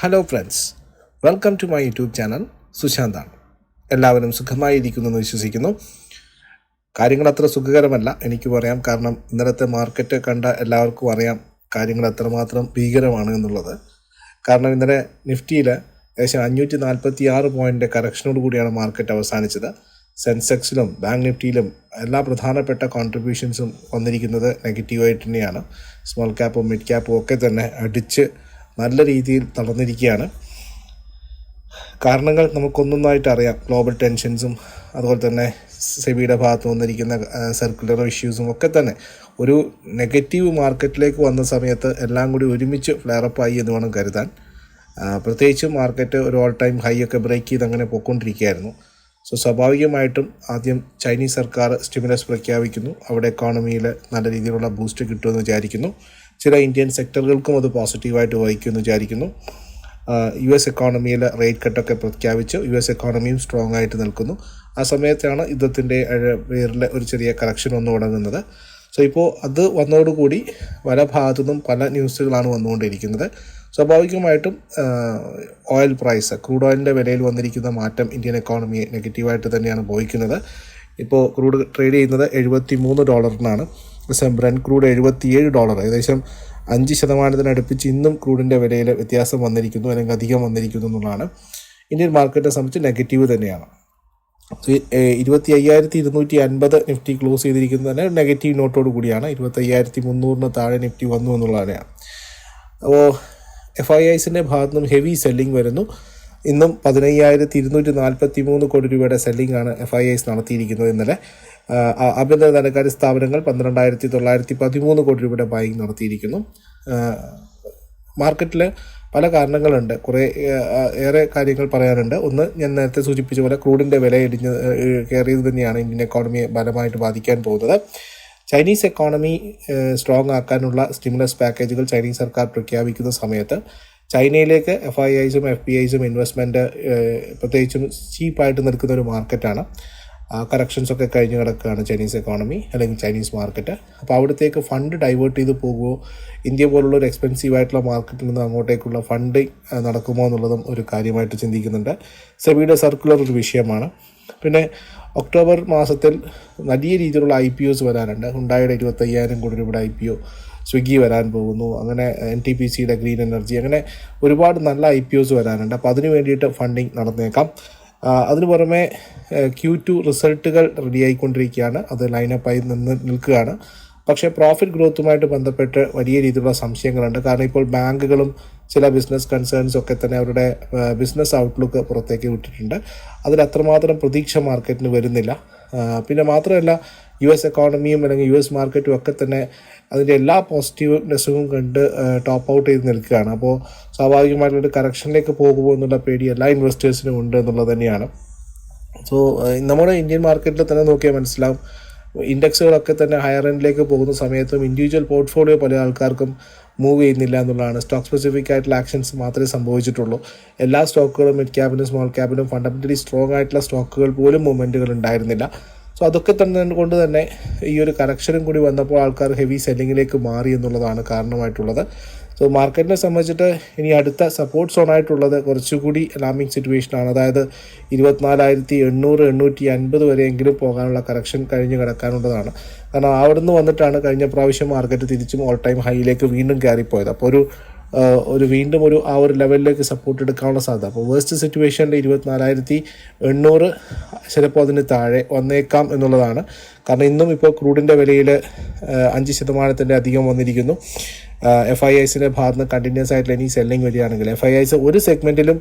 Hello friends welcome to my YouTube channel സുശാന്താണ് എല്ലാവരും സുഖമായിരിക്കുന്നു എന്ന് വിശ്വസിക്കുന്നു. കാര്യങ്ങൾ അത്ര സുഖകരമല്ല എനിക്ക് പറയാം. കാരണം ഇന്നലത്തെ മാർക്കറ്റ് കണ്ട എല്ലാവർക്കും അറിയാം കാര്യങ്ങൾ എത്രമാത്രം ഭീകരമാണ് എന്നുള്ളത്. കാരണം ഇന്നലെ നിഫ്റ്റിയിൽ ഏകദേശം അഞ്ഞൂറ്റി നാൽപ്പത്തി ആറ് പോയിന്റ് കറക്ഷനോട് കൂടിയാണ് മാർക്കറ്റ് അവസാനിച്ചത്. സെൻസെക്സിലും ബാങ്ക് നിഫ്റ്റിയിലും എല്ലാ പ്രധാനപ്പെട്ട കോൺട്രിബ്യൂഷൻസും വന്നിരിക്കുന്നത് നെഗറ്റീവായിട്ട് തന്നെയാണ്. സ്മോൾ ക്യാപ്പും മിഡ് ക്യാപ്പും ഒക്കെ തന്നെ അടിച്ച് നല്ല രീതിയിൽ നടന്നിരിക്കുകയാണ് കാരണങ്ങൾ നമുക്കൊന്നൊന്നായിട്ട് അറിയാം. ഗ്ലോബൽ ടെൻഷൻസും അതുപോലെ തന്നെ സെബിയുടെ ഭാഗത്ത് വന്നിരിക്കുന്ന സർക്കുലർ ഇഷ്യൂസും ഒക്കെ തന്നെ. ഒരു നെഗറ്റീവ് മാർക്കറ്റിലേക്ക് വന്ന സമയത്ത് എല്ലാം കൂടി ഒരുമിച്ച് ഫ്ലെയറപ്പായി എന്ന് വേണം കരുതാൻ. പ്രത്യേകിച്ച് മാർക്കറ്റ് ഒരു ഓൾ ടൈം ഹൈ ഒക്കെ ബ്രേക്ക് ചെയ്ത് അങ്ങനെ പോയിക്കൊണ്ടിരിക്കുകയായിരുന്നു. സോ സ്വാഭാവികമായിട്ടും ആദ്യം ചൈനീസ് സർക്കാർ സ്റ്റിമുലസ് പ്രഖ്യാപിക്കുന്നു. അവിടെ എക്കോണമിയിൽ നല്ല രീതിയിലുള്ള ബൂസ്റ്റ് കിട്ടുമെന്ന് വിചാരിക്കുന്നു. ചില ഇന്ത്യൻ സെക്ടറുകൾക്കും അത് പോസിറ്റീവായിട്ട് വഹിക്കുമെന്ന് വിചാരിക്കുന്നു. യു എസ് എക്കോണമിയിൽ റേറ്റ് കട്ടൊക്കെ പ്രഖ്യാപിച്ചു. യു എസ് എക്കോണമിയും സ്ട്രോങ് ആയിട്ട് നിൽക്കുന്നു. ആ സമയത്താണ് യുദ്ധത്തിന്റെ പേരിൽ ഒരു ചെറിയ കറക്ഷൻ ഒന്ന് തുടങ്ങുന്നത്. സോ ഇപ്പോൾ അത് വന്നതോടുകൂടി പല ഭാഗത്തു നിന്നും പല ന്യൂസുകളാണ് വന്നുകൊണ്ടിരിക്കുന്നത്. സ്വാഭാവികമായിട്ടും ഓയിൽ പ്രൈസ് ക്രൂഡ് ഓയിലിന്റെ വിലയിൽ വന്നിരിക്കുന്ന മാറ്റം ഇന്ത്യൻ എക്കോണമിയെ നെഗറ്റീവായിട്ട് തന്നെയാണ് പോയിക്കുന്നത് ഇപ്പോൾ ക്രൂഡ് ട്രേഡ് ചെയ്യുന്നത് എഴുപത്തി മൂന്ന് ഡോളറിനാണ് ബ്രൻ ക്രൂഡ് എഴുപത്തിയേഴ് ഡോളർ ഏകദേശം അഞ്ച് ശതമാനത്തിനടുപ്പിച്ച് ഇന്നും ക്രൂഡിന്റെ വിലയിൽ വ്യത്യാസം വന്നിരിക്കുന്നു അല്ലെങ്കിൽ അധികം വന്നിരിക്കുന്നു എന്നുള്ളതാണ്. ഇന്ത്യൻ മാർക്കറ്റിനെ സംബന്ധിച്ച് നെഗറ്റീവ് തന്നെയാണ്. ഇരുപത്തി അയ്യായിരത്തി ഇരുന്നൂറ്റി അൻപത് നിഫ്റ്റി ക്ലോസ് ചെയ്തിരിക്കുന്നത് തന്നെ നെഗറ്റീവ് നോട്ടോട് കൂടിയാണ്. ഇരുപത്തി അയ്യായിരത്തി മുന്നൂറിന് താഴെ നിഫ്റ്റി വന്നു എന്നുള്ളതാണ്. അപ്പോൾ എഫ് ഐ ഐസിന്റെ ഭാഗത്തു നിന്നും ഹെവി സെല്ലിംഗ് വരുന്നു. ഇന്നും പതിനയ്യായിരത്തി ഇരുന്നൂറ്റി നാൽപ്പത്തി മൂന്ന് കോടി രൂപയുടെ സെല്ലിംഗ് ആണ് എഫ് ഐ ഐസ് നടത്തിയിരിക്കുന്നത് ഇന്നലെ. ആഭ്യന്തര ധനകാര്യ സ്ഥാപനങ്ങൾ പന്ത്രണ്ടായിരത്തി തൊള്ളായിരത്തി പതിമൂന്ന് കോടി രൂപയുടെ ബൈങ് നടത്തിയിരിക്കുന്നു. മാർക്കറ്റിൽ പല കാരണങ്ങളുണ്ട്. കുറേ ഏറെ കാര്യങ്ങൾ പറയാനുണ്ട്. ഒന്ന് ഞാൻ നേരത്തെ സൂചിപ്പിച്ച പോലെ ക്രൂഡിന്റെ വില ഇടിഞ്ഞ് കയറിയത് തന്നെയാണ് ഇന്ത്യൻ എക്കോണമിയെ ബലമായിട്ട് ബാധിക്കാൻ പോകുന്നത്. ചൈനീസ് എക്കോണമി സ്ട്രോങ് ആക്കാനുള്ള സ്റ്റിമുലസ് പാക്കേജുകൾ ചൈനീസ് സർക്കാർ പ്രഖ്യാപിക്കുന്ന സമയത്ത് ചൈനയിലേക്ക് എഫ് ഐ ഐസും എഫ് പി ഐസും ഇൻവെസ്റ്റ്മെന്റ് പ്രത്യേകിച്ചും ചീപ്പായിട്ട് നിൽക്കുന്ന ഒരു മാർക്കറ്റാണ് കറക്ഷൻസ് ഒക്കെ കഴിഞ്ഞ് കിടക്കുകയാണ് ചൈനീസ് എക്കോണമി അല്ലെങ്കിൽ ചൈനീസ് മാർക്കറ്റ് അപ്പോൾ അവിടത്തേക്ക് ഫണ്ട് ഡൈവേർട്ട് ചെയ്ത് പോകുമോ ഇന്ത്യ പോലുള്ള ഒരു എക്സ്പെൻസീവ് ആയിട്ടുള്ള മാർക്കറ്റിൽ നിന്ന് അങ്ങോട്ടേക്കുള്ള ഫണ്ടിങ് നടക്കുമോ എന്നുള്ളതും ഒരു കാര്യമായിട്ട് ചിന്തിക്കുന്നുണ്ട്. സെബിയുടെ സർക്കുലർ ഒരു വിഷയമാണ്. പിന്നെ ഒക്ടോബർ മാസത്തിൽ വലിയ രീതിയിലുള്ള ഐ പി ഒസ് വരാനുണ്ട്. ഉണ്ടായുടെ ഇരുപത്തയ്യായിരം കോടി രൂപയുടെ ഐ പി ഒ സ്വിഗ്ഗി വരാൻ പോകുന്നു. അങ്ങനെ എൻ ടി പി സിയുടെ ഗ്രീൻ എനർജി അങ്ങനെ ഒരുപാട് നല്ല ഐ പി ഒസ് വരാനുണ്ട്. അപ്പോൾ അതിന് വേണ്ടിയിട്ട് ഫണ്ടിങ് നടന്നേക്കാം. അതിനു പുറമെ ക്യൂ ടു റിസൾട്ടുകൾ റെഡി ആയിക്കൊണ്ടിരിക്കുകയാണ് അത് ലൈനപ്പായി നിന്ന് നിൽക്കുകയാണ്. പക്ഷേ പ്രോഫിറ്റ് ഗ്രോത്തുമായിട്ട് ബന്ധപ്പെട്ട് വലിയ രീതിയിലുള്ള സംശയങ്ങളുണ്ട്. കാരണം ഇപ്പോൾ ബാങ്കുകളും ചില ബിസിനസ് കൺസേൺസ് ഒക്കെ തന്നെ അവരുടെ ബിസിനസ് ഔട്ട്ലുക്ക് പുറത്തേക്ക് വിട്ടിട്ടുണ്ട്. അതിൽ അത്രമാത്രം പ്രതീക്ഷ മാർക്കറ്റിന് വരുന്നില്ല. പിന്നെ മാത്രമല്ല യു എസ് എക്കോണമിയും അല്ലെങ്കിൽ യു എസ് മാർക്കറ്റും ഒക്കെ തന്നെ അതിന്റെ എല്ലാ പോസിറ്റീവ്നെസ്സും കണ്ട് ടോപ്പ് ഔട്ട് ചെയ്ത് നിൽക്കുകയാണ്. അപ്പോൾ സ്വാഭാവികമായിട്ടുള്ള കറക്ഷനിലേക്ക് പോകുമോ എന്നുള്ള പേടി എല്ലാ ഇൻവെസ്റ്റേഴ്സിനും ഉണ്ട് എന്നുള്ളത് തന്നെയാണ്. സോ നമ്മുടെ ഇന്ത്യൻ മാർക്കറ്റിൽ തന്നെ നോക്കിയാൽ മനസ്സിലാവും. ഇൻഡെക്സുകളൊക്കെ തന്നെ ഹയർ എൻഡിലേക്ക് പോകുന്ന സമയത്തും ഇൻഡിവിജ്വൽ പോർട്ട്ഫോളിയോ പല ആൾക്കാർക്കും മൂവ് ചെയ്യുന്നില്ല എന്നുള്ളതാണ്. സ്റ്റോക്ക് സ്പെസിഫിക് ആയിട്ടുള്ള ആക്ഷൻസ് മാത്രമേ സംഭവിച്ചിട്ടുള്ളൂ. എല്ലാ സ്റ്റോക്കുകളും മിഡ് ക്യാപിനും സ്മോൾ ക്യാപിനും ഫണ്ടമെന്റലി സ്ട്രോങ് ആയിട്ടുള്ള സ്റ്റോക്കുകൾ പോലും മൂവ്മെന്റുകൾ ഉണ്ടായിരുന്നില്ല. സോ അതൊക്കെ തന്നെ കൊണ്ട് തന്നെ ഈ ഒരു കറക്ഷനും കൂടി വന്നപ്പോൾ ആൾക്കാർ ഹെവി സെല്ലിങ്ങിലേക്ക് മാറി എന്നുള്ളതാണ് കാരണമായിട്ടുള്ളത്. സോ മാർക്കറ്റിനെ സംബന്ധിച്ചിട്ട് ഇനി അടുത്ത സപ്പോർട്ട് സോണായിട്ടുള്ളത് കുറച്ചുകൂടി അലാമിങ് സിറ്റുവേഷനാണ് അതായത് ഇരുപത്തിനാലായിരത്തി എണ്ണൂറ് എണ്ണൂറ്റി അൻപത് വരെയെങ്കിലും പോകാനുള്ള കറക്ഷൻ കഴിഞ്ഞ് കിടക്കാനുള്ളതാണ്. കാരണം അവിടെ നിന്ന് വന്നിട്ടാണ് കഴിഞ്ഞ പ്രാവശ്യം മാർക്കറ്റ് തിരിച്ചും ഓൾ ടൈം ഹൈയിലേക്ക് വീണ്ടും കയറിപ്പോയത്. അപ്പോൾ ഒരു ഒരു വീണ്ടും ഒരു ആ ഒരു ലെവലിലേക്ക് സപ്പോർട്ട് എടുക്കാനുള്ള സാധ്യത. അപ്പോൾ വേസ്റ്റ് സിറ്റുവേഷനിൽ ഇരുപത്തിനാലായിരത്തി എണ്ണൂറ് ചിലപ്പോൾ അതിന് താഴെ വന്നേക്കാം എന്നുള്ളതാണ്. കാരണം ഇന്നും ഇപ്പോൾ ക്രൂഡിന്റെ വിലയിൽ അഞ്ച് ശതമാനത്തിന്റെ അധികം വന്നിരിക്കുന്നു. എഫ് ഐ ഐസിന്റെ ഭാഗത്ത് കണ്ടിന്യൂസ് ആയിട്ടുള്ള ഇനി സെല്ലിംഗ് വരികയാണെങ്കിൽ എഫ് ഐ ഐസ് ഒരു സെഗ്മെന്റിലും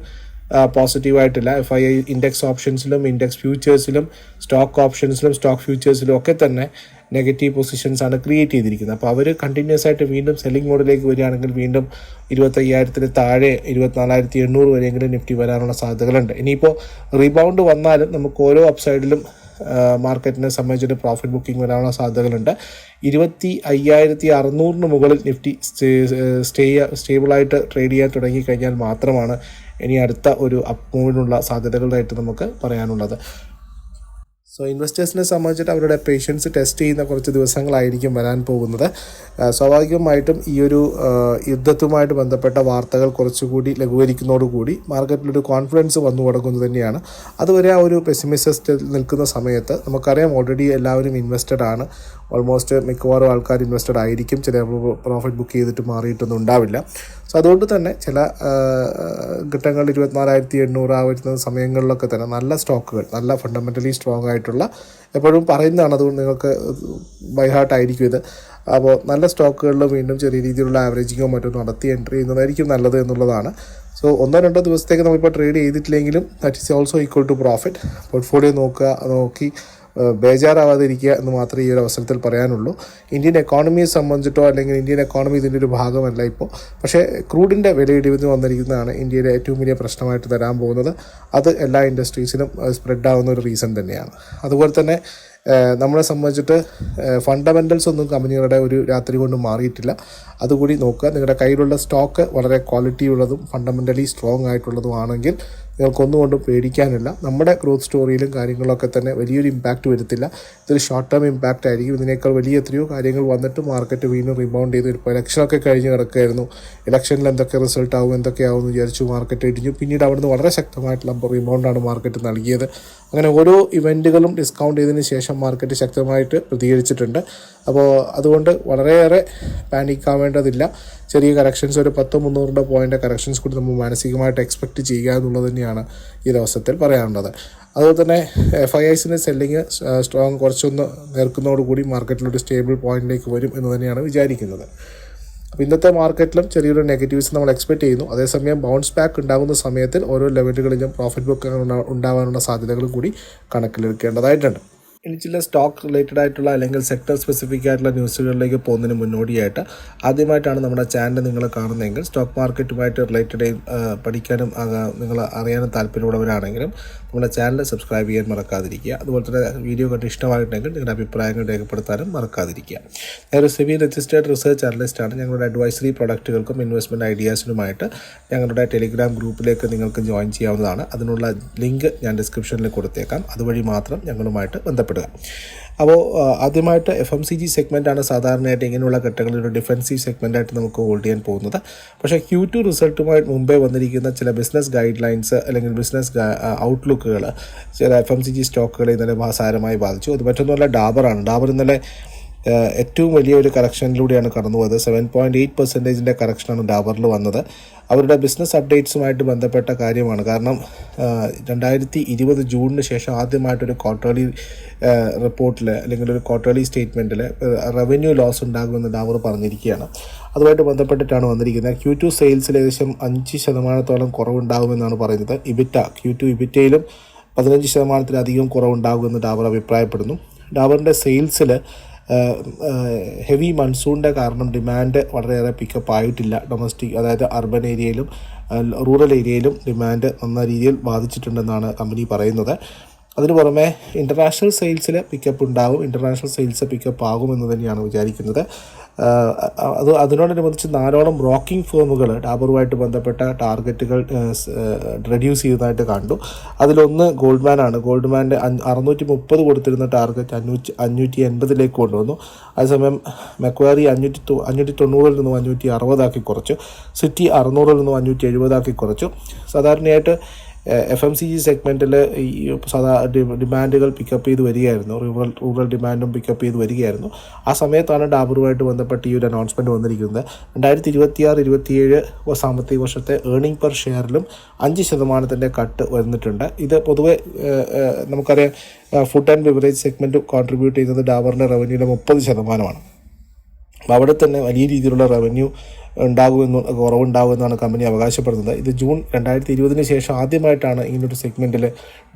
പോസിറ്റീവായിട്ടില്ല എഫ് ഐ ഐ ഇൻഡെക്സ് ഓപ്ഷൻസിലും ഇൻഡെക്സ് ഫ്യൂച്ചേഴ്സിലും സ്റ്റോക്ക് ഓപ്ഷൻസിലും സ്റ്റോക്ക് ഫ്യൂച്ചേഴ്സിലും ഒക്കെ തന്നെ നെഗറ്റീവ് പൊസിഷൻസ് ആണ് ക്രിയേറ്റ് ചെയ്തിരിക്കുന്നത്. അപ്പോൾ അവർ കണ്ടിന്യൂസ് ആയിട്ട് വീണ്ടും സെല്ലിംഗ് മോഡിലേക്ക് വരികയാണെങ്കിൽ വീണ്ടും ഇരുപത്തയ്യായിരത്തിന് താഴെ ഇരുപത്തിനാലായിരത്തി എണ്ണൂറ് വരെയെങ്കിലും നിഫ്റ്റി വരാനുള്ള സാധ്യതകളുണ്ട്. ഇനിയിപ്പോൾ റീബൗണ്ട് വന്നാലും നമുക്ക് ഓരോ അപ്സൈഡിലും മാർക്കറ്റിനെ സംബന്ധിച്ചിട്ട് പ്രോഫിറ്റ് ബുക്കിംഗ് വരാനുള്ള സാധ്യതകളുണ്ട്. ഇരുപത്തി അയ്യായിരത്തി അറുന്നൂറിന് മുകളിൽ നിഫ്റ്റി സ്റ്റേ സ്റ്റേ സ്റ്റേബിളായിട്ട് ട്രേഡ് ചെയ്യാൻ തുടങ്ങിക്കഴിഞ്ഞാൽ മാത്രമാണ് ഇനി അടുത്ത ഒരു അപ്പ് മൂവിനുള്ള സാധ്യതകളായിട്ട് നമുക്ക് പറയാനുള്ളത്. സോ ഇൻവെസ്റ്റേഴ്സിനെ സംബന്ധിച്ചിട്ട് അവരുടെ പേഷ്യൻസ് ടെസ്റ്റ് ചെയ്യുന്ന കുറച്ച് ദിവസങ്ങളായിരിക്കും വരാൻ പോകുന്നത്. സ്വാഭാവികമായിട്ടും ഈ ഒരു യുദ്ധത്തുമായിട്ട് ബന്ധപ്പെട്ട വാർത്തകൾ കുറച്ചുകൂടി ലഘൂകരിക്കുന്നതോടുകൂടി മാർക്കറ്റിലൊരു കോൺഫിഡൻസ് വന്നു തുടങ്ങുന്നത് തന്നെയാണ്. അതുവരെ ആ ഒരു പെസിമിസിസ്റ്റിൽ നിൽക്കുന്ന സമയത്ത് നമുക്കറിയാം ഓൾറെഡി എല്ലാവരും ഇൻവെസ്റ്റഡ് ആണ്. ഓൾമോസ്റ്റ് മിക്കവാറും ആൾക്കാർ ഇൻവെസ്റ്റഡ് ആയിരിക്കും. ചില പ്രോഫിറ്റ് ബുക്ക് ചെയ്തിട്ട് മാറിയിട്ടൊന്നും ഉണ്ടാവില്ല. സോ അതുകൊണ്ട് തന്നെ ചില ഘട്ടങ്ങളിൽ ഇരുപത്തിനാലായിരത്തി എണ്ണൂറ് ആ വരുന്ന സമയങ്ങളിലൊക്കെ തന്നെ നല്ല സ്റ്റോക്കുകൾ നല്ല ഫണ്ടമെന്റലി സ്ട്രോങ് ആയിട്ടുള്ള എപ്പോഴും പറയുന്നതാണ് അതുകൊണ്ട് നിങ്ങൾക്ക് ബൈ ഹാർട്ട് ആയിരിക്കും ഇത്. അപ്പോൾ നല്ല സ്റ്റോക്കുകളിൽ വീണ്ടും ചെറിയ രീതിയിലുള്ള ആവറേജിങ്ങോ മറ്റോ നടത്തി എൻട്രി ചെയ്യുന്നതായിരിക്കും നല്ലത് എന്നുള്ളതാണ്. സോ ഒന്നോ രണ്ടോ ദിവസത്തേക്ക് നമ്മളിപ്പോൾ trade ചെയ്തിട്ടില്ലെങ്കിലും that is also equal to profit portfolio നോക്കുക നോക്കി ബേജാറാവാതിരിക്കുക എന്ന് മാത്രമേ ഈ ഒരു അവസരത്തിൽ പറയാനുള്ളൂ. ഇന്ത്യൻ എക്കോണമിയെ സംബന്ധിച്ചിട്ടോ അല്ലെങ്കിൽ ഇന്ത്യൻ എക്കോണമി ഇതിന്റെ ഒരു ഭാഗമല്ല ഇപ്പോൾ. പക്ഷേ ക്രൂഡിന്റെ വില ഇടിവ് വന്നിരിക്കുന്നതാണ് ഇന്ത്യയിലെ ഏറ്റവും വലിയ പ്രശ്നമായിട്ട് തരാൻ പോകുന്നത്. അത് എല്ലാ ഇൻഡസ്ട്രീസിനും സ്പ്രെഡ് ആവുന്ന ഒരു റീസൺ തന്നെയാണ്. അതുപോലെ തന്നെ നമ്മളെ സംബന്ധിച്ചിട്ട് ഫണ്ടമെന്റൽസ് ഒന്നും കമ്പനികളുടെ ഒരു രാത്രി കൊണ്ട് മാറിയിട്ടില്ല. അതുകൂടി നോക്കുക. നിങ്ങളുടെ കയ്യിലുള്ള സ്റ്റോക്ക് വളരെ ക്വാളിറ്റി ഉള്ളതും ഫണ്ടമെന്റലി സ്ട്രോങ് ആയിട്ടുള്ളതുമാണെങ്കിൽ നിങ്ങൾക്കൊന്നുകൊണ്ടും പേടിക്കാനില്ല. നമ്മുടെ ഗ്രോത്ത് സ്റ്റോറിയിലും കാര്യങ്ങളൊക്കെ തന്നെ വലിയൊരു ഇമ്പാക്റ്റ് വരുത്തില്ല. ഇതൊരു ഷോർട്ട് ടേം ഇമ്പാക്റ്റ് ആയിരിക്കും. ഇതിനേക്കാൾ വലിയ എത്രയോ കാര്യങ്ങൾ വന്നിട്ട് മാർക്കറ്റ് വീണ്ടും റിബൗണ്ട് ചെയ്ത്. ഇപ്പോൾ ഇലക്ഷനൊക്കെ കഴിഞ്ഞ് കിടക്കുകയായിരുന്നു. ഇലക്ഷനിൽ എന്തൊക്കെ റിസൾട്ട് ആവും എന്തൊക്കെയാവും എന്ന് വിചാരിച്ചു മാർക്കറ്റ് ഇടിഞ്ഞു. പിന്നീട് അവിടുന്ന് വളരെ ശക്തമായിട്ടുള്ള റിബൗണ്ടാണ് മാർക്കറ്റ് നൽകിയത്. അങ്ങനെ ഓരോ ഇവന്റുകളും ഡിസ്കൗണ്ട് ചെയ്തതിന് ശേഷം മാർക്കറ്റ് ശക്തമായിട്ട് പ്രതികരിച്ചിട്ടുണ്ട്. അപ്പോൾ അതുകൊണ്ട് വളരെയേറെ പാനിക് ആവേണ്ടതില്ല. ചെറിയ കറക്ഷൻസ് ഒരു പത്തോ മുന്നൂറിന്റെ പോയിന്റ് കറക്ഷൻസ് കൂടി നമ്മൾ മാനസികമായിട്ട് എക്സ്പെക്റ്റ് ചെയ്യുക എന്നുള്ളത് തന്നെയാണ് ഈ ദിവസത്തിൽ പറയാനുള്ളത്. അതുപോലെ തന്നെ എഫ് ഐ ഐസിന്റെ സെല്ലിങ് സ്ട്രോങ് കുറച്ചൊന്ന് നേർക്കുന്നതോടുകൂടി മാർക്കറ്റിലൊരു സ്റ്റേബിൾ പോയിന്റിലേക്ക് വരും എന്ന് തന്നെയാണ് വിചാരിക്കുന്നത്. അപ്പോൾ ഇന്നത്തെ മാർക്കറ്റിലും ചെറിയൊരു നെഗറ്റീവ്സ് നമ്മൾ എക്സ്പെക്ട് ചെയ്യുന്നു. അതേസമയം ബൗൺസ് ബാക്ക് ഉണ്ടാകുന്ന സമയത്തിൽ ഓരോ ലെവലുകളിലും പ്രോഫിറ്റ് ബുക്ക് ഉണ്ടാവാനുള്ള സാധ്യതകളും കൂടി കണക്കിലെടുക്കേണ്ടതായിട്ടുണ്ട്. ഇനി ചില സ്റ്റോക്ക് റിലേറ്റഡ് ആയിട്ടുള്ള അല്ലെങ്കിൽ സെക്ടർ സ്പെസിഫിക് ആയിട്ടുള്ള ന്യൂസുകളിലേക്ക് പോകുന്നതിന് മുന്നോടിയായിട്ട് ആദ്യമായിട്ടാണ് നമ്മുടെ ചാനൽ നിങ്ങൾ കാണുന്നതെങ്കിൽ സ്റ്റോക്ക് മാർക്കറ്റുമായിട്ട് റിലേറ്റഡ് പഠിക്കാനും നിങ്ങൾ അറിയാനും താല്പര്യമുള്ളവരാണെങ്കിലും നമ്മുടെ ചാനൽ സബ്സ്ക്രൈബ് ചെയ്യാൻ മറക്കാതിരിക്കുക. അതുപോലെ തന്നെ വീഡിയോ കണ്ട് ഇഷ്ടമായിട്ടുണ്ടെങ്കിൽ നിങ്ങളുടെ അഭിപ്രായങ്ങൾ രേഖപ്പെടുത്താനും മറക്കാതിരിക്കുക. ഞാനൊരു സെമി രജിസ്റ്റേഡ് റിസർച്ച് അനലിസ്റ്റാണ് ഞങ്ങളുടെ അഡ്വൈസറി പ്രൊഡക്റ്റുകൾക്കും ഇൻവെസ്റ്റ്മെന്റ് ഐഡിയാസിനുമായിട്ട് ഞങ്ങളുടെ ടെലിഗ്രാം ഗ്രൂപ്പിലേക്ക് നിങ്ങൾക്ക് ജോയിൻ ചെയ്യാവുന്നതാണ്. അതിനുള്ള ലിങ്ക് ഞാൻ ഡിസ്ക്രിപ്ഷനിൽ കൊടുത്തേക്കാം. അതുവഴി മാത്രം ഞങ്ങളുമായിട്ട് ബന്ധപ്പെടുക. അപ്പോൾ ആദ്യമായിട്ട് എഫ് എം സി ജി സെഗ്മെന്റാണ് സാധാരണയായിട്ട് ഇങ്ങനെയുള്ള ഘട്ടങ്ങളിൽ ഒരു ഡിഫൻസീവ് സെഗ്മെന്റായിട്ട് നമുക്ക് ഹോൾഡ് ചെയ്യാൻ പോകുന്നത്. പക്ഷേ ക്യൂ ടു റിസൾട്ടുമായി മുമ്പേ വന്നിരിക്കുന്ന ചില ബിസിനസ് ഗൈഡ് ലൈൻസ് അല്ലെങ്കിൽ ബിസിനസ് ഔട്ട്ലുക്കുകൾ ചില എഫ് എം സി ജി സ്റ്റോക്കുകളെ ഇന്നലെ സാരമായി ബാധിച്ചു. അത് മറ്റൊന്നുമല്ല ഡാബറാണ് ഡാബർ ഇന്നലെ ഏറ്റവും വലിയൊരു കറക്ഷനിലൂടെയാണ് കടന്നു പോയത് സെവൻ പോയിന്റ് എയ്റ്റ് പെർസെന്റേജിന്റെ കറക്ഷനാണ് ഡാബറിൽ വന്നത്. അവരുടെ ബിസിനസ് അപ്ഡേറ്റ്സുമായിട്ട് ബന്ധപ്പെട്ട കാര്യമാണ്. കാരണം രണ്ടായിരത്തി ഇരുപത് ജൂണിന് ശേഷം ആദ്യമായിട്ടൊരു ക്വാർട്ടർലി റിപ്പോർട്ടിൽ അല്ലെങ്കിൽ ഒരു ക്വാർട്ടർലി സ്റ്റേറ്റ്മെന്റിൽ റവന്യൂ ലോസ് ഉണ്ടാകുമെന്ന് ഡാബർ പറഞ്ഞിരിക്കുകയാണ്. അതുമായിട്ട് ബന്ധപ്പെട്ടിട്ടാണ് വന്നിരിക്കുന്നത്. ക്യൂ ടു സെയിൽസിൽ ഏകദേശം അഞ്ച് ശതമാനത്തോളം കുറവുണ്ടാകുമെന്നാണ് പറയുന്നത്. ഇബിറ്റ ക്യൂ ടു ഇബിറ്റയിലും പതിനഞ്ച് ശതമാനത്തിലധികം കുറവുണ്ടാകുമെന്ന് ഡാബർ അഭിപ്രായപ്പെടുന്നു. ഡാബറിന്റെ സെയിൽസിൽ ഹെവി മൺസൂണിന്റെ കാരണം ഡിമാൻഡ് വളരെയേറെ പിക്കപ്പ് ആയിട്ടില്ല. ഡൊമസ്റ്റിക് അതായത് അർബൻ ഏരിയയിലും റൂറൽ ഏരിയയിലും ഡിമാൻഡ് നന്ന രീതിയിൽ ബാധിച്ചിട്ടുണ്ടെന്നാണ് കമ്പനി പറയുന്നത്. അതിന് പുറമെ ഇന്റർനാഷണൽ സെയിൽസിൽ പിക്കപ്പ് ഉണ്ടാകും ഇന്റർനാഷണൽ സെയിൽസ് പിക്കപ്പ് ആകുമെന്ന് തന്നെയാണ് വിചാരിക്കുന്നത്. അത് അതിനോടനുബന്ധിച്ച് നാലോളം റോക്കിംഗ് ഫോമുകൾ ഡാബറുമായിട്ട് ബന്ധപ്പെട്ട ടാർഗറ്റുകൾ റെഡ്യൂസ് ചെയ്തതായിട്ട് കണ്ടു. അതിലൊന്ന് ഗോൾഡ്മാൻ ആണ് ഗോൾഡ്മാന്റെ അറുന്നൂറ്റി മുപ്പത് കൊടുത്തിരുന്ന ടാർഗറ്റ് അഞ്ഞൂറ്റി അഞ്ഞൂറ്റി എൺപതിലേക്ക് കൊണ്ടുവന്നു. അതേസമയം മെക്വാരി അഞ്ഞൂറ്റി അഞ്ഞൂറ്റി തൊണ്ണൂറിൽ നിന്നും അഞ്ഞൂറ്റി അറുപതാക്കി കുറച്ചു. സിറ്റി അറുന്നൂറിൽ നിന്നും അഞ്ഞൂറ്റി എഴുപതാക്കി കുറച്ചു. സാധാരണയായിട്ട് എഫ് എം സി ജി സെഗ്മെന്റിൽ ഈ സാധാ ഡിമാൻഡുകൾ പിക്കപ്പ് ചെയ്ത് വരികയായിരുന്നു. റൂറൽ റൂറൽ ഡിമാൻഡും പിക്കപ്പ് ചെയ്ത് വരികയായിരുന്നു. ആ സമയത്താണ് ഡാബറുമായിട്ട് ബന്ധപ്പെട്ട് ഈ ഒരു അനൗൺസ്മെന്റ് വന്നിരിക്കുന്നത്. രണ്ടായിരത്തി ഇരുപത്തിയാറ് ഇരുപത്തിയേഴ് സാമ്പത്തിക വർഷത്തെ ഏർണിംഗ് പെർ ഷെയറിലും അഞ്ച് ശതമാനത്തിന്റെ കട്ട് വന്നിട്ടുണ്ട്. ഇത് പൊതുവെ നമുക്കറിയാം food and beverage segment contribute ചെയ്യുന്നത് ഡാബറിന്റെ റവന്യൂയുടെ മുപ്പത് ശതമാനമാണ്. അവിടെ തന്നെ വലിയ രീതിയിലുള്ള റവന്യൂ ഉണ്ടാകുമെന്ന് കുറവുണ്ടാകുമെന്നാണ് കമ്പനി അവകാശപ്പെടുന്നത്. ഇത് ജൂൺ രണ്ടായിരത്തി ഇരുപതിന് ശേഷം ആദ്യമായിട്ടാണ് ഇങ്ങനൊരു സെഗ്മെന്റിൽ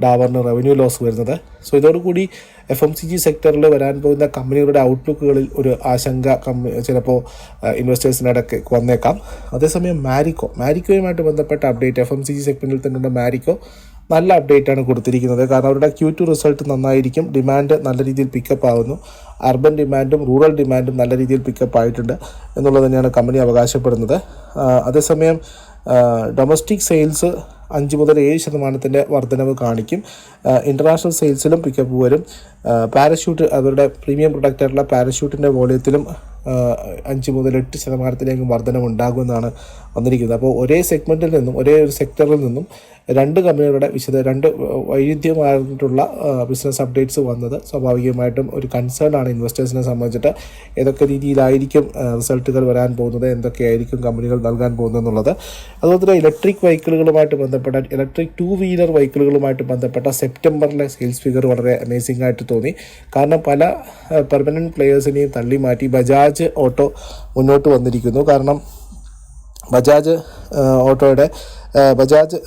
ഡാബറിന് റവന്യൂ ലോസ് വരുന്നത്. സോ ഇതോടുകൂടി എഫ് എം സി ജി സെക്ടറിൽ വരാൻ പോകുന്ന കമ്പനികളുടെ ഔട്ട്ലുക്കുകളിൽ ഒരു ആശങ്ക കമ്പ ചിലപ്പോൾ ഇൻവെസ്റ്റേഴ്സിനിടയ്ക്ക് വന്നേക്കാം. അതേസമയം മാരിക്കോ മാരിക്കോയുമായിട്ട് ബന്ധപ്പെട്ട update F M C G സെഗ്മെന്റിൽ തന്നെയുള്ള മാരിക്കോ. നല്ല അപ്ഡേറ്റ് ആണ് കൊടുത്തിരിക്കുന്നത്. കാരണം അവരുടെ ക്യൂ ടു റിസൾട്ട് നന്നായിരിക്കും. ഡിമാൻഡ് നല്ല രീതിയിൽ പിക്കപ്പ് ആവുന്നു. അർബൻ ഡിമാൻഡും റൂറൽ ഡിമാൻഡും നല്ല രീതിയിൽ പിക്കപ്പ് ആയിട്ടുണ്ട് എന്നുള്ളത് തന്നെയാണ് കമ്പനി അവകാശപ്പെടുന്നത്. അതേസമയം ഡൊമസ്റ്റിക് സെയിൽസ് അഞ്ച് മുതൽ ഏഴ് ശതമാനത്തിന്റെ വർധനവ് കാണിക്കും. ഇന്റർനാഷണൽ സെയിൽസിലും പിക്കപ്പ് വരും. പാരഷൂട്ട് അവരുടെ പ്രീമിയം പ്രൊഡക്റ്റ് ആയിട്ടുള്ള പാരഷൂട്ടിന്റെ വോളിയത്തിലും അഞ്ച് മുതൽ എട്ട് ശതമാനത്തിലേക്കും വർധനം ഉണ്ടാകുമെന്നാണ് വന്നിരിക്കുന്നത്. അപ്പോൾ ഒരേ സെഗ്മെന്റിൽ നിന്നും ഒരേ ഒരു സെക്ടറിൽ നിന്നും രണ്ട് കമ്പനികളുടെ വിശദ രണ്ട് വൈവിധ്യമായിട്ടുള്ള ബിസിനസ് അപ്ഡേറ്റ്സ് വന്നത് സ്വാഭാവികമായിട്ടും ഒരു കൺസേൺ ആണ് ഇൻവെസ്റ്റേഴ്സിനെ സംബന്ധിച്ചിട്ട്. ഏതൊക്കെ രീതിയിലായിരിക്കും റിസൾട്ടുകൾ വരാൻ പോകുന്നത് എന്തൊക്കെയായിരിക്കും കമ്പനികൾ നൽകാൻ പോകുന്നത് എന്നുള്ളത് അതുപോലെ തന്നെ ഇലക്ട്രിക് വെഹിക്കിളുകളുമായിട്ട് ബന്ധപ്പെട്ട ഇലക്ട്രിക് ടു വീലർ വെഹിക്കിളുകളുമായിട്ട് ബന്ധപ്പെട്ട സെപ്റ്റംബറിലെ സെയിൽസ് ഫിഗർ വളരെ അമേസിംഗ് ആയിട്ട് തോന്നി. കാരണം പല പെർമനന്റ് പ്ലെയേഴ്സിനെയും തള്ളി മാറ്റി ബജാജ് ഓട്ടോ മുന്നോട്ട് വന്നിരിക്കുന്നു. കാരണം ബജാജ് ഓട്ടോയുടെ ബജാജ്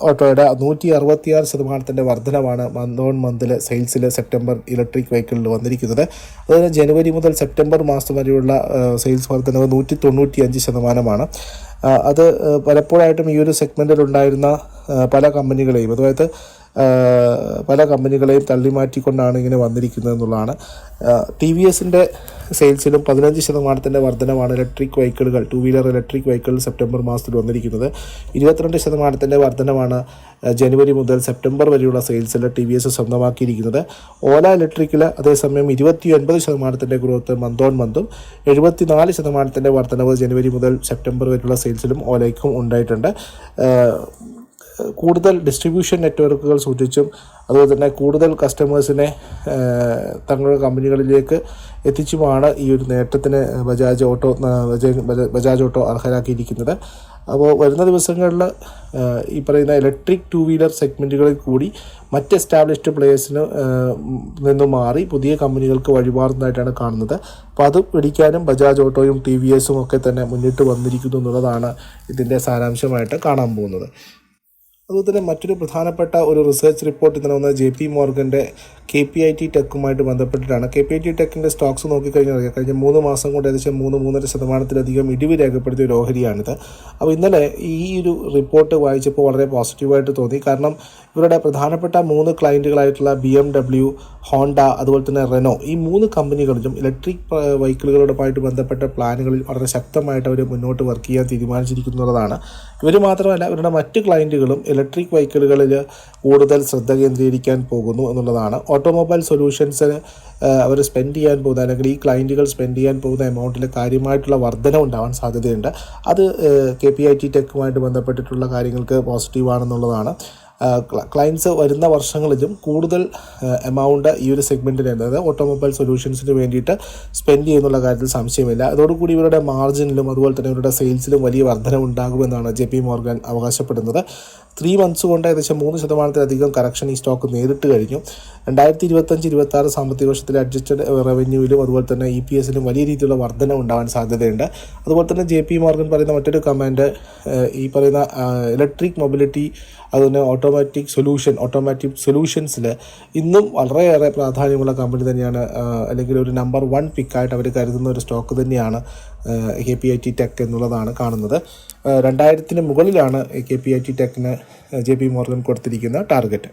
ഓട്ടോയുടെ നൂറ്റി അറുപത്തിയാറ് ശതമാനത്തിന്റെ വർധനമാണ് മന്ത് ഓൺ മന്തിൽ സെയിൽസിൽ സെപ്റ്റംബർ ഇലക്ട്രിക് വെഹിക്കിളിൽ വന്നിരിക്കുന്നത്. അതുപോലെ ജനുവരി മുതൽ സെപ്റ്റംബർ മാസം വരെയുള്ള സെയിൽസ് വർധനവ് നൂറ്റി തൊണ്ണൂറ്റി അഞ്ച് ശതമാനമാണ് അത് പലപ്പോഴായിട്ടും ഈ ഒരു സെഗ്മെന്റിൽ ഉണ്ടായിരുന്ന പല കമ്പനികളെയും അതായത് പല കമ്പനികളെയും തള്ളി തള്ളിമാറ്റിക്കൊണ്ടാണ് ഇങ്ങനെ വന്നിരിക്കുന്നത് എന്നുള്ളതാണ്. ടി വി എസിന്റെ സെയിൽസിലും പതിനഞ്ച് ശതമാനത്തിന്റെ വർധനമാണ് electric വെഹിക്കിളുകൾ two wheeler electric vehicle September മാസത്തിൽ വന്നിരിക്കുന്നത്. ഇരുപത്തിരണ്ട് ശതമാനത്തിന്റെ വർധനമാണ് ജനുവരി മുതൽ സെപ്റ്റംബർ വരെയുള്ള സെയിൽസിൽ ടി വി എസ് സ്വന്തമാക്കിയിരിക്കുന്നത്. ഓല ഇലക്ട്രിക്കിൽ അതേസമയം ഇരുപത്തി ഒൻപത് ശതമാനത്തിന്റെ ഗ്രോത്ത് മന്ത് ഓൺ മന്തും എഴുപത്തിനാല് ശതമാനത്തിന്റെ വർധനവ് ജനുവരി മുതൽ സെപ്റ്റംബർ വരെയുള്ള സെയിൽസിലും ഓലയ്ക്കും ഉണ്ടായിട്ടുണ്ട്. കൂടുതൽ ഡിസ്ട്രിബ്യൂഷൻ നെറ്റ്വർക്കുകൾ സൂക്ഷിച്ചും അതുപോലെ തന്നെ കൂടുതൽ കസ്റ്റമേഴ്സിനെ തങ്ങളുടെ കമ്പനികളിലേക്ക് എത്തിച്ചുമാണ് ഈ ഒരു നേട്ടത്തിന് ബജാജ് ഓട്ടോ ബജാജ് ഓട്ടോ അർഹരാക്കിയിരിക്കുന്നത്. അപ്പോൾ വരുന്ന ദിവസങ്ങളിൽ ഈ പറയുന്ന ഇലക്ട്രിക് ടു വീലർ സെഗ്മെന്റുകളിൽ കൂടി മറ്റ് എസ്റ്റാബ്ലിഷ്ഡ് പ്ലേയേഴ്സിന് നിന്നും മാറി പുതിയ കമ്പനികൾക്ക് വഴിമാറുന്നതായിട്ടാണ് കാണുന്നത്. അപ്പോൾ അത് പിടിക്കാനും ബജാജ് ഓട്ടോയും ടി വി എസും ഒക്കെ തന്നെ മുന്നിട്ട് വന്നിരിക്കുന്നു എന്നുള്ളതാണ് ഇതിന്റെ സാരാംശമായിട്ട് കാണാൻ പോകുന്നത്. അതുപോലെ തന്നെ മറ്റൊരു പ്രധാനപ്പെട്ട ഒരു റിസർച്ച് റിപ്പോർട്ട് ഇന്നലെ വന്നത് ജെ പി മോർഗന്റെ കെ പി ഐ ടി ടെക്കുമായിട്ട് ബന്ധപ്പെട്ടിട്ടാണ്. കെ പി ഐ ടി ടെക്കിന്റെ സ്റ്റോക്സ് നോക്കിക്കഴിഞ്ഞാൽ അറിയാം. കഴിഞ്ഞ മൂന്ന് മാസം കൊണ്ട് ഏകദേശം മൂന്ന് മൂന്നര ശതമാനത്തിലധികം ഇടിവ് രേഖപ്പെടുത്തിയ ഒരു ഓഹരിയാണിത്. അപ്പോൾ ഇന്നലെ ഈ ഒരു റിപ്പോർട്ട് വായിച്ചപ്പോൾ വളരെ പോസിറ്റീവായിട്ട് തോന്നി. കാരണം ഇവരുടെ പ്രധാനപ്പെട്ട മൂന്ന് ക്ലയന്റുകളായിട്ടുള്ള ബി എം ഡബ്ല്യു ഹോണ്ട അതുപോലെ തന്നെ റെനോ ഈ മൂന്ന് കമ്പനികളിലും ഇലക്ട്രിക് വെഹിക്കിളുകളോടൊപ്പമായിട്ട് ബന്ധപ്പെട്ട പ്ലാനുകളിൽ വളരെ ശക്തമായിട്ട് അവർ മുന്നോട്ട് വർക്ക് ചെയ്യാൻ തീരുമാനിച്ചിരിക്കുന്നുള്ളതാണ് ഇവർ മാത്രമല്ല ഇവരുടെ മറ്റ് ക്ലയന്റുകളും ഇലക്ട്രിക് വെഹിക്കിളുകളിൽ കൂടുതൽ ശ്രദ്ധ കേന്ദ്രീകരിക്കാൻ പോകുന്നു എന്നുള്ളതാണ്. ഓട്ടോമൊബൈൽ സൊല്യൂഷൻസിന് അവർ സ്പെൻഡ് ചെയ്യാൻ പോകുന്ന അല്ലെങ്കിൽ ഈ ക്ലയന്റുകൾ സ്പെൻഡ് ചെയ്യാൻ പോകുന്ന എമൗണ്ടിൽ കാര്യമായിട്ടുള്ള വർധന ഉണ്ടാവാൻ സാധ്യതയുണ്ട്. അത് കെ പി ഐ ടി ടെക്കുമായിട്ട് ബന്ധപ്പെട്ടിട്ടുള്ള കാര്യങ്ങൾക്ക് പോസിറ്റീവാണെന്നുള്ളതാണ്. ക്ലയൻസ് വരുന്ന വർഷങ്ങളിലും കൂടുതൽ എമൗണ്ട് ഈ ഒരു സെഗ്മെന്റിന് അതായത് ഓട്ടോമൊബൈൽ സൊല്യൂഷൻസിന് വേണ്ടിയിട്ട് സ്പെൻഡ് ചെയ്യുന്നുള്ള കാര്യത്തിൽ സംശയമില്ല. അതോടുകൂടി ഇവരുടെ മാർജിനിലും അതുപോലെ തന്നെ ഇവരുടെ സെയിൽസിലും വലിയ വർധന ഉണ്ടാകുമെന്നാണ് ജെ പി മോർഗൻ അവകാശപ്പെടുന്നത്. ത്രീ മന്ത്സ് കൊണ്ട് ഏകദേശം മൂന്ന് ശതമാനത്തിലധികം കറക്ഷൻ ഈ സ്റ്റോക്ക് നേരിട്ട് കഴിഞ്ഞു. രണ്ടായിരത്തി ഇരുപത്തഞ്ച് ഇരുപത്തി ആറ് സാമ്പത്തിക വർഷത്തിലെ അഡ്ജസ്റ്റഡ് റവന്യൂവിലും അതുപോലെ തന്നെ ഇ പി എസിലും വലിയ രീതിയിലുള്ള വർധന ഉണ്ടാവാൻ സാധ്യതയുണ്ട്. അതുപോലെ തന്നെ ജെ പി മോർഗൻ പറയുന്ന മറ്റൊരു കമാൻഡ് ഈ പറയുന്ന ഇലക്ട്രിക് മൊബിലിറ്റി അതുപോലെ ഓട്ടോമാറ്റിക് സൊല്യൂഷൻ ഓട്ടോമാറ്റിക് സൊല്യൂഷൻസിൽ ഇന്നും വളരെയേറെ പ്രാധാന്യമുള്ള കമ്പനി തന്നെയാണ് അല്ലെങ്കിൽ ഒരു നമ്പർ വൺ പിക്കായിട്ട് അവർ കരുതുന്ന ഒരു സ്റ്റോക്ക് തന്നെയാണ് K P I T tech എന്നുള്ളതാണ് കാണുന്നത്. രണ്ടായിരത്തിന് മുകളിലാണ് കെ പി ഐ ടി ടെക്കിന് ജെ പി മോർഗൻ കൊടുത്തിരിക്കുന്ന ടാർഗറ്റ്.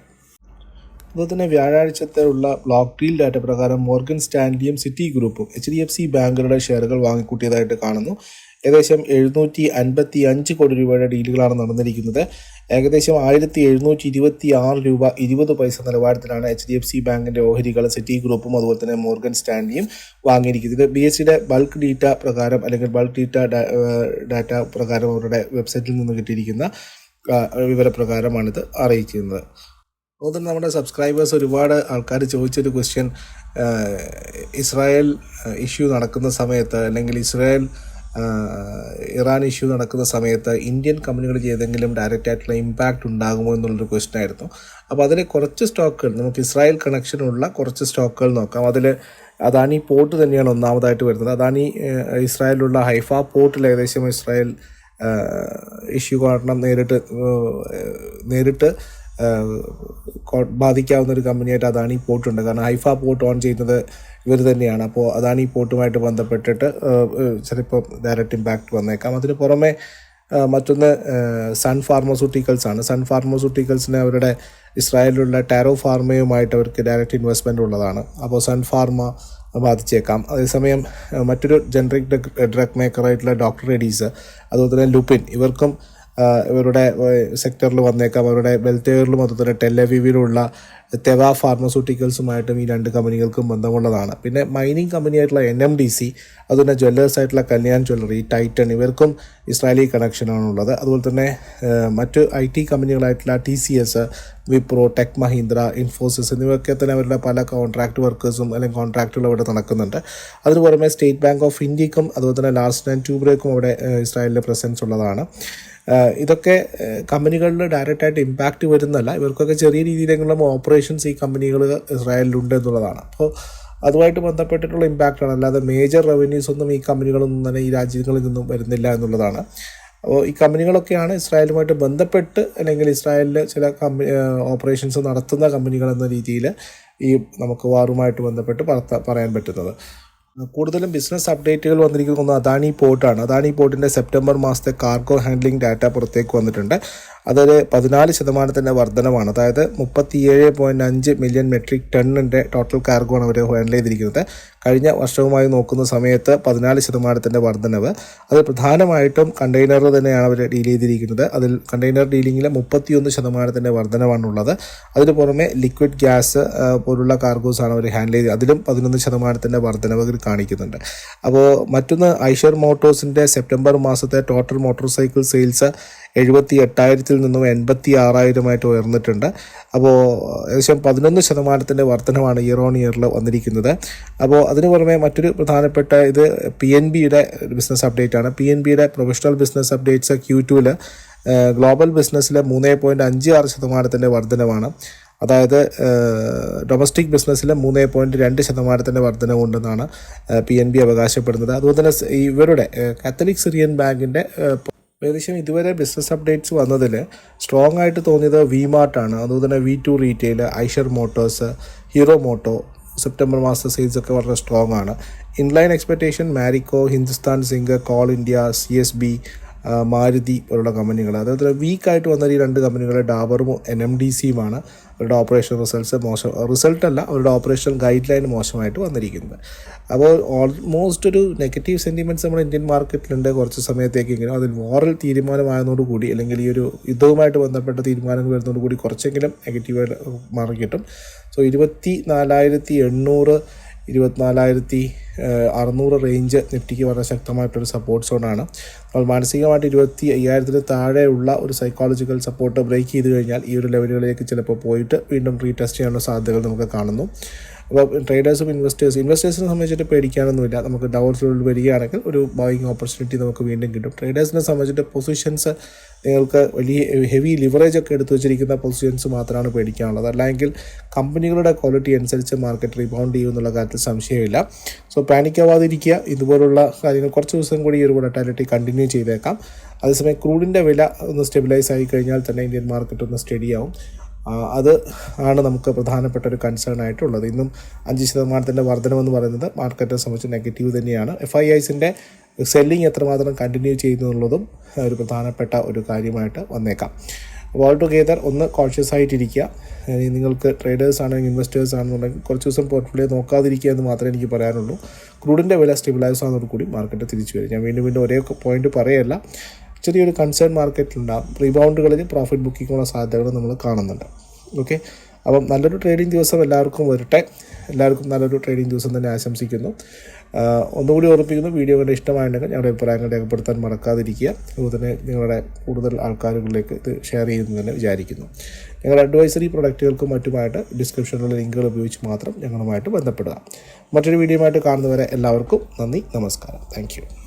അതുപോലെ തന്നെ വ്യാഴാഴ്ചത്തെ ഉള്ള ബ്ലോക്ക് ഡീൽ ഡാറ്റ പ്രകാരം മോർഗൻ സ്റ്റാൻലിയും സിറ്റി ഗ്രൂപ്പും എച്ച് ഡി എഫ് സി ബാങ്കുകളുടെ ഷെയറുകൾ വാങ്ങിക്കൂട്ടിയതായിട്ട് കാണുന്നു. ഏകദേശം എഴുന്നൂറ്റി അൻപത്തി അഞ്ച് കോടി രൂപയുടെ ഡീലുകളാണ് നടന്നിരിക്കുന്നത്. ഏകദേശം ആയിരത്തി എഴുന്നൂറ്റി ഇരുപത്തി ആറ് രൂപ ഇരുപത് പൈസ നിലവാരത്തിലാണ് എച്ച് ഡി എഫ് സി ബാങ്കിന്റെ ഓഹരികൾ സിറ്റി ഗ്രൂപ്പും അതുപോലെ തന്നെ മോർഗൻ സ്റ്റാൻഡിയും വാങ്ങിയിരിക്കുന്നത്. ബി എസ് സിയുടെ ബൾക്ക് ഡീറ്റ പ്രകാരം അല്ലെങ്കിൽ ബൾക്ക് ഡീറ്റ ഡാറ്റ പ്രകാരം അവരുടെ വെബ്സൈറ്റിൽ നിന്ന് കിട്ടിയിരിക്കുന്ന വിവരപ്രകാരമാണിത് അറിയിക്കുന്നത് അതുപോലെ തന്നെ നമ്മുടെ സബ്സ്ക്രൈബേഴ്സ് ഒരുപാട് ആൾക്കാർ ചോദിച്ചൊരു ക്വസ്റ്റ്യൻ ഇസ്രായേൽ ഇഷ്യൂ നടക്കുന്ന സമയത്ത് അല്ലെങ്കിൽ ഇസ്രായേൽ ഇറാൻ ഇഷ്യൂ നടക്കുന്ന സമയത്ത് ഇന്ത്യൻ കമ്പനികളിൽ ഏതെങ്കിലും ഡയറക്റ്റ് ആയിട്ടുള്ള ഇമ്പാക്റ്റ് ഉണ്ടാകുമോ എന്നുള്ളൊരു ക്വസ്റ്റൻ ആയിരുന്നു. അപ്പോൾ അതിൽ കുറച്ച് സ്റ്റോക്കുകൾ നമുക്ക് ഇസ്രായേൽ കണക്ഷനുള്ള കുറച്ച് സ്റ്റോക്കുകൾ നോക്കാം. അതിൽ അദാനി പോർട്ട് തന്നെയാണ് ഒന്നാമതായിട്ട് വരുന്നത്. അദാനി ഇസ്രായേലിലുള്ള ഹൈഫ പോർട്ടിൽ ഏകദേശം ഇസ്രായേൽ ഇഷ്യൂ കാരണം നേരിട്ട് നേരിട്ട് ബാധിക്കാവുന്ന ഒരു കമ്പനിയായിട്ട് അദാനി പോർട്ടുണ്ട് കാരണം ഹൈഫ പോർട്ട് ഓൺ ചെയ്യുന്നത് ഇവർ തന്നെയാണ്. അപ്പോൾ അദാനി പോർട്ടുമായിട്ട് ബന്ധപ്പെട്ടിട്ട് ചിലപ്പോൾ ഡയറക്റ്റ് ഇമ്പാക്റ്റ് വന്നേക്കാം. അതിന് പുറമെ മറ്റൊന്ന് സൺ ഫാർമസ്യൂട്ടിക്കൽസ് ആണ്. സൺ ഫാർമസ്യൂട്ടിക്കൽസിന് അവരുടെ ഇസ്രായേലിലുള്ള ടാരോ ഫാർമയുമായിട്ട് അവർക്ക് ഡയറക്റ്റ് ഇൻവെസ്റ്റ്മെന്റ് ഉള്ളതാണ്. അപ്പോൾ സൺ ഫാർമ ബാധിച്ചേക്കാം. അതേസമയം മറ്റൊരു ജനറിക് ഡ്രഗ് മേക്കറായിട്ടുള്ള ഡോക്ടർ റെഡീസ് അതുപോലെ തന്നെ ലുപ്പിൻ ഇവർക്കും ഇവരുടെ സെക്ടറിൽ വന്നേക്കാം. അവരുടെ വെൽറ്റെയറിലും അതുപോലെ തന്നെ ടെലവിവിലുള്ള തെവ ഫാർമസ്യൂട്ടിക്കൽസുമായിട്ടും ഈ രണ്ട് കമ്പനികൾക്കും ബന്ധമുള്ളതാണ്. പിന്നെ മൈനിങ് കമ്പനിയായിട്ടുള്ള എൻ എം ഡി സി അതുപോലെ ജ്വല്ലേഴ്സ് ആയിട്ടുള്ള കല്യാൺ ജ്വല്ലറി ടൈറ്റൺ ഇവർക്കും ഇസ്രായേലി കണക്ഷനാണ് ഉള്ളത് അതുപോലെ തന്നെ മറ്റ് I T കമ്പനികളായിട്ടുള്ള T C S Wipro tech Mahindra Infosys എന്നിവയൊക്കെ തന്നെ അവരുടെ പല കോൺട്രാക്ട് വർക്കേഴ്സും അല്ലെങ്കിൽ കോൺട്രാക്റ്റുകളും അവിടെ നടക്കുന്നുണ്ട്. അതിന് പുറമെ സ്റ്റേറ്റ് ബാങ്ക് ഓഫ് ഇന്ത്യക്കും അതുപോലെ തന്നെ ലാസ്റ്റ് ആൻഡ് ട്യൂബ്രേക്കും അവിടെ ഇസ്രായേലിന്റെ പ്രസൻസ് ഉള്ളതാണ്. ഇതൊക്കെ കമ്പനികളിൽ ഡയറക്റ്റായിട്ട് ഇമ്പാക്റ്റ് വരുന്നല്ല ഇവർക്കൊക്കെ ചെറിയ രീതിയിലെങ്കിലും ഓപ്പറേഷൻസ് ഈ കമ്പനികൾ ഇസ്രായേലിലുണ്ട് എന്നുള്ളതാണ്. അപ്പോൾ അതുമായിട്ട് ബന്ധപ്പെട്ടിട്ടുള്ള ഇമ്പാക്റ്റാണ്. അല്ലാതെ മേജർ റവന്യൂസ് ഒന്നും ഈ കമ്പനികളൊന്നും തന്നെ ഈ രാജ്യങ്ങളിൽ നിന്നും വരുന്നില്ല എന്നുള്ളതാണ്. അപ്പോൾ ഈ കമ്പനികളൊക്കെയാണ് ഇസ്രായേലുമായിട്ട് ബന്ധപ്പെട്ട് അല്ലെങ്കിൽ ഇസ്രായേലിൽ ചില കമ്പനി ഓപ്പറേഷൻസ് നടത്തുന്ന കമ്പനികൾ എന്ന രീതിയിൽ ഈ നമുക്ക് വാറുമായിട്ട് ബന്ധപ്പെട്ട് പറയാൻ പറ്റുന്നത്. കൂടുതലും ബിസിനസ് അപ്ഡേറ്റുകൾ വന്നിരിക്കുന്നത് അദാനി പോർട്ടാണ്. അദാനി പോർട്ടിന്റെ സെപ്റ്റംബർ മാസത്തെ കാർഗോ ഹാൻഡ്ലിംഗ് ഡാറ്റ പുറത്തേക്ക് വന്നിട്ടുണ്ട്. അതൊരു പതിനാല് ശതമാനത്തിന്റെ വർധനമാണ് അതായത് മുപ്പത്തിയേഴ് പോയിന്റ് അഞ്ച് മില്യൺ മെട്രിക് ടണ്ണിന്റെ ടോട്ടൽ കാർഗോ ആണ് അവർ ഹാൻഡിൽ ചെയ്തിരിക്കുന്നത്. കഴിഞ്ഞ വർഷവുമായി നോക്കുന്ന സമയത്ത് പതിനാല് ശതമാനത്തിന്റെ വർധനവ്. അത് പ്രധാനമായിട്ടും കണ്ടെയ്നർ തന്നെയാണ് അവർ ഡീൽ ചെയ്തിരിക്കുന്നത്. അതിൽ കണ്ടെയ്നർ ഡീലിങ്ങിൽ മുപ്പത്തിയൊന്ന് ശതമാനത്തിന്റെ വർധനവാണുള്ളത്. അതിന് പുറമെ ലിക്വിഡ് ഗ്യാസ് പോലുള്ള കാർഗോസാണ് അവർ ഹാൻഡിൽ ചെയ്ത് അതിലും പതിനൊന്ന് ശതമാനത്തിന്റെ വർധനവ് കാണിക്കുന്നുണ്ട്. അപ്പോൾ മറ്റൊന്ന് ഐഷർ മോട്ടോഴ്സിന്റെ സെപ്റ്റംബർ മാസത്തെ ടോട്ടൽ മോട്ടോർ സൈക്കിൾ സെയിൽസ് എഴുപത്തി എട്ടായിരത്തിൽ നിന്നും എൺപത്തി ആറായിരമായിട്ട് ഉയർന്നിട്ടുണ്ട്. അപ്പോൾ ഏകദേശം പതിനൊന്ന് ശതമാനത്തിന്റെ വർധനമാണ് ഇയർ ഓൺ ഇയറിൽ വന്നിരിക്കുന്നത്. അപ്പോൾ അതിന് പുറമെ മറ്റൊരു പ്രധാനപ്പെട്ട ഇത് പി എൻ ബിയുടെ ബിസിനസ് അപ്ഡേറ്റ് ആണ് പി എൻ ബിയുടെ പ്രൊഫഷണൽ ബിസിനസ് അപ്ഡേറ്റ്സ് ക്യൂ ടുവിൽ ഗ്ലോബൽ ബിസിനസ്സിൽ മൂന്ന് പോയിന്റ് അഞ്ച് ആറ് ശതമാനത്തിന്റെ വർധനമാണ് അതായത് ഡൊമസ്റ്റിക് ബിസിനസ്സിൽ മൂന്ന് പോയിന്റ് രണ്ട് ശതമാനത്തിന്റെ വർധനവുണ്ടെന്നാണ് പി എൻ ബി അവകാശപ്പെടുന്നത്. അതുപോലെ തന്നെ ഇവരുടെ കാത്തലിക് സിറിയൻ ബാങ്കിന്റെ ഏകദേശം ഇതുവരെ ബിസിനസ് അപ്ഡേറ്റ്സ് വന്നതിൽ സ്ട്രോങ് ആയിട്ട് തോന്നിയത് വി മാർട്ടാണ് അതുപോലെ തന്നെ V two retail Eicher motors Hero moto September മാസത്തെ സെയിൽസ് ഒക്കെ വളരെ സ്ട്രോങ് ആണ്. Inline expectation Marico Hindustan zinc coal India C S B Maruti പോലുള്ള കമ്പനികൾ. അതേപോലെ വീക്കായിട്ട് വന്ന ഈ രണ്ട് കമ്പനികൾ ഡാബറും എൻ എം ഡി സിയുമാണ് അവരുടെ ഓപ്പറേഷൻ റിസൾട്ട്സ് മോശം റിസൾട്ട് അല്ല അവരുടെ ഓപ്പറേഷൻ ഗൈഡ് ലൈൻ മോശമായിട്ട് വന്നിരിക്കുന്നത്. അപ്പോൾ ഓൾമോസ്റ്റ് ഒരു നെഗറ്റീവ് സെന്റിമെന്റ്സ് നമ്മുടെ ഇന്ത്യൻ മാർക്കറ്റിലുണ്ട് കുറച്ച് സമയത്തേക്കെങ്കിലും അതിൽ മോറൽ തീരുമാനമായതോടുകൂടി അല്ലെങ്കിൽ ഈ ഒരു യുദ്ധവുമായിട്ട് ബന്ധപ്പെട്ട തീരുമാനങ്ങൾ വരുന്നതോടുകൂടി കുറച്ചെങ്കിലും നെഗറ്റീവായിട്ട് മാറി കിട്ടും സോ ഇരുപത്തി നാലായിരത്തി എണ്ണൂറ് ഇരുപത്തിനാലായിരത്തി അറുന്നൂറ് റേഞ്ച് നിഫ്റ്റിക്ക് വളരെ ശക്തമായിട്ടൊരു സപ്പോർട്ട് സോണാണ് അപ്പോൾ മാനസികമായിട്ട് ഇരുപത്തി അയ്യായിരത്തിന് താഴെയുള്ള ഒരു സൈക്കോളജിക്കൽ സപ്പോർട്ട് ബ്രേക്ക് ചെയ്ത് കഴിഞ്ഞാൽ ഈ ഒരു ലെവലുകളിലേക്ക് ചിലപ്പോൾ പോയിട്ട് വീണ്ടും റീടെസ്റ്റ് ചെയ്യാനുള്ള സാധ്യതകൾ നമുക്ക് കാണുന്നു. അപ്പോൾ ട്രേഡേഴ്സും ഇൻവെസ്റ്റേഴ്സും ഇൻവെസ്റ്റേഴ്സിനെ സംബന്ധിച്ചിട്ട് പേടിക്കാനൊന്നുമില്ല. നമുക്ക് ഡൗൺ സൈഡിൽ വരികയാണെങ്കിൽ ഒരു ബൈങ് ഓപ്പർച്യൂണിറ്റി നമുക്ക് വീണ്ടും കിട്ടും. ട്രേഡേഴ്സിനെ സംബന്ധിച്ചിട്ട് പൊസിഷൻസ് നിങ്ങൾക്ക് വലിയ ഹെവി ലിവറേജ് ഒക്കെ എടുത്തു വെച്ചിരിക്കുന്ന പൊസിഷൻസ് മാത്രമാണ് പേടിക്കാനുള്ളത്. അല്ലെങ്കിൽ കമ്പനികളുടെ ക്വാളിറ്റി അനുസരിച്ച് മാർക്കറ്റ് റീബൗണ്ട് ചെയ്യുമെന്നുള്ള കാര്യത്തിൽ സംശയമില്ല. സോ പാനിക് ആവാതിരിക്കുക ഇതുപോലുള്ള കാര്യങ്ങൾ കുറച്ച് ദിവസം കൂടി ഈ ഒരു വോളറ്റാലിറ്റി കണ്ടിന്യൂ ചെയ്തേക്കാം. അതേസമയം ക്രൂഡിന്റെ വില ഒന്ന് സ്റ്റെബിലൈസ് ആയി കഴിഞ്ഞാൽ തന്നെ ഇന്ത്യൻ മാർക്കറ്റ് ഒന്ന് സ്റ്റഡി ആവും. അത് ആണ് നമുക്ക് പ്രധാനപ്പെട്ട ഒരു കൺസേൺ ആയിട്ടുള്ളത്. ഇന്നും അഞ്ച് ശതമാനത്തിന്റെ വർധനമെന്ന് പറയുന്നത് മാർക്കറ്റിനെ സംബന്ധിച്ച് നെഗറ്റീവ് തന്നെയാണ്. എഫ് ഐ ഐസിന്റെ സെല്ലിംഗ് എത്രമാത്രം കണ്ടിന്യൂ ചെയ്യുന്നു എന്നുള്ളതും ഒരു പ്രധാനപ്പെട്ട ഒരു കാര്യമായിട്ട് വന്നേക്കാം. അപ്പോൾ ഓൾ ടുഗെദർ ഒന്ന് കോൺഷ്യസ് ആയിട്ടിരിക്കുക. നിങ്ങൾക്ക് ട്രേഡേഴ്സ് ആണെങ്കിൽ ഇൻവെസ്റ്റേഴ്സ് ആണെന്നുണ്ടെങ്കിൽ കുറച്ച് ദിവസം പോർട്ട്ഫോളിയോ നോക്കാതിരിക്കുക എന്ന് മാത്രമേ എനിക്ക് പറയാനുള്ളൂ. ക്രൂഡിന്റെ വില സ്റ്റെബിലൈസ് ആകുന്നതോടുകൂടി മാർക്കറ്റ് തിരിച്ചു വരും. ഞാൻ വീണ്ടും വീണ്ടും ഒരേ പോയിന്റ് പറയല്ല ചെറിയൊരു കൺസേൺ മാർക്കറ്റിലുണ്ടാകും റീബൗണ്ടുകളിൽ പ്രോഫിറ്റ് ബുക്കിങ്ങുള്ള സാധ്യതകൾ നമ്മൾ കാണുന്നുണ്ട്. ഓക്കെ അപ്പം നല്ലൊരു ട്രേഡിംഗ് ദിവസം എല്ലാവർക്കും വരട്ടെ. എല്ലാവർക്കും നല്ലൊരു ട്രേഡിംഗ് ദിവസം തന്നെ ആശംസിക്കുന്നു. ഒന്നുകൂടി ഓർപ്പിക്കുന്നു വീഡിയോ കണ്ട് ഇഷ്ടമായിട്ടുണ്ടെങ്കിൽ ഞങ്ങളുടെ അഭിപ്രായങ്ങൾ രേഖപ്പെടുത്താൻ മറക്കാതിരിക്കുക. അതുപോലെ തന്നെ നിങ്ങളുടെ കൂടുതൽ ആൾക്കാരുകളിലേക്ക് ഇത് ഷെയർ ചെയ്യുന്നു തന്നെ വിചാരിക്കുന്നു. ഞങ്ങളുടെ അഡ്വൈസറി പ്രൊഡക്റ്റുകൾക്കും മറ്റുമായിട്ട് ഡിസ്ക്രിപ്ഷനിലുള്ള ലിങ്കുകൾ ഉപയോഗിച്ച് മാത്രം ഞങ്ങളുമായിട്ട് ബന്ധപ്പെടുക. മറ്റൊരു വീഡിയോ വീഡിയോയുമായിട്ട് കാണുന്നവരെ എല്ലാവർക്കും നന്ദി നമസ്കാരം. താങ്ക്